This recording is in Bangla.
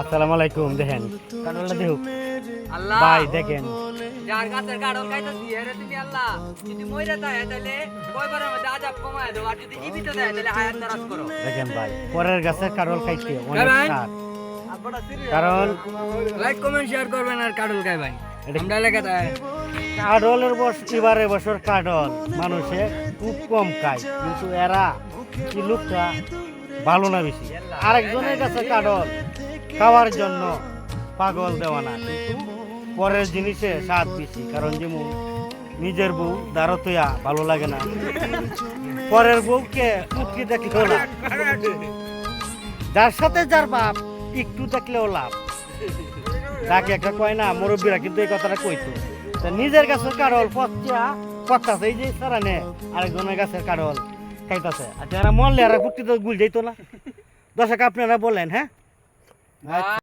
আসসালামু আলাইকুম দেখেন। কারণটা দেখুক। আল্লাহ। ভাই দেখেন। যার গাছের খাইতেছি এরে তুমি আল্লাহ। যদি মইরা তাহলে কয়বারের মধ্যে আজাব কমায় দাও আর যদি জীবিত দেয় তাহলে হায়াত দারাজ করো। দেখেন ভাই পরের গাছের কারল খাইতে অনেক? স্বাদ কারণ লাইক কমেন্ট শেয়ার করবেন আর কাড়ল খাই ভাই। আমরা কাডলের বস এবারে বছর কাডল মানুষে খুব কম খায়। কিন্তু এরা কি লোকটা ভালো না বেশি। আরেকজনের কাছে কাডল খাওয়ার জন্য পাগল দেওয়া না পরের জিনিসে স্বাদ বেশি, কারণ যেমন নিজের বউ দাঁড়তইয়া ভালো লাগে না। পরের বউকে পুটকি দেখলেও লাভ। যার সাথে যার বাপ, একটু দেখলেও লাভ। তাকে একটা কয় না, মুরব্বীরা কিন্তু এই কথাটা কইতো। নিজের গাছের কারল পচা পচাছে এই যে সারা নে, আরেকজনের গাছের কারল খাইতাছে। আর যারা মরলে আর কুটকি তো গুল যাইতো না। দর্শক, আপনারা বলেন হ্যাঁ? That's-